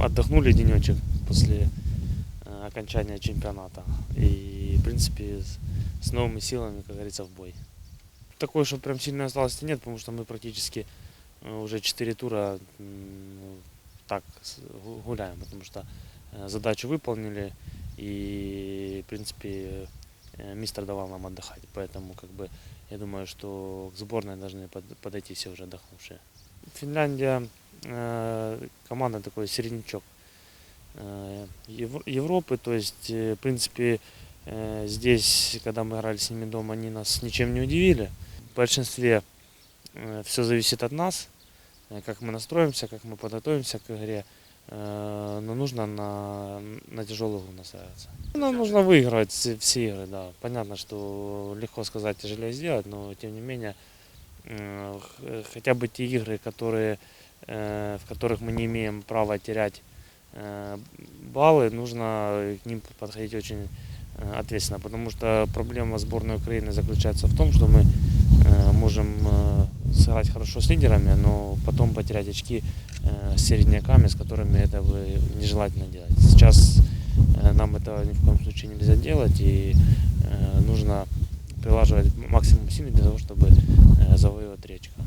отдохнули денечек после э, окончания чемпионата. И, в принципе, с, новыми силами, как говорится, в бой. Такой, что прям сильной усталости нет, потому что мы практически э, уже 4 тура так гуляем, потому что э, задачу выполнили и, в принципе, мистер давал нам отдыхать. Поэтому, как бы, я думаю, что к сборной должны под- подойти все уже отдохнувшие. Финляндия э, команда такой середнячок э, Ев- Европы, то есть, э, в принципе, здесь, когда мы играли с ними дома, они нас ничем не удивили. В большинстве все зависит от нас, как мы настроимся, как мы подготовимся к игре. Но нужно на, на тяжелую игру настраиваться. Нам нужно выигрывать все, игры, да. Понятно, что легко сказать, тяжелее сделать, но тем не менее, хотя бы те игры, которые, э, в которых мы не имеем права терять э, баллы, нужно к ним подходить очень э, ответственно, потому что проблема сборной Украины заключается в том, что мы э, можем э, сыграть хорошо с лидерами, но потом потерять очки э, с середняками, с которыми это бы нежелательно делать. Сейчас э, нам этого ни в коем случае нельзя делать, и э, нужно прилаживать максимум сил для того, чтобы э, завоевать очка.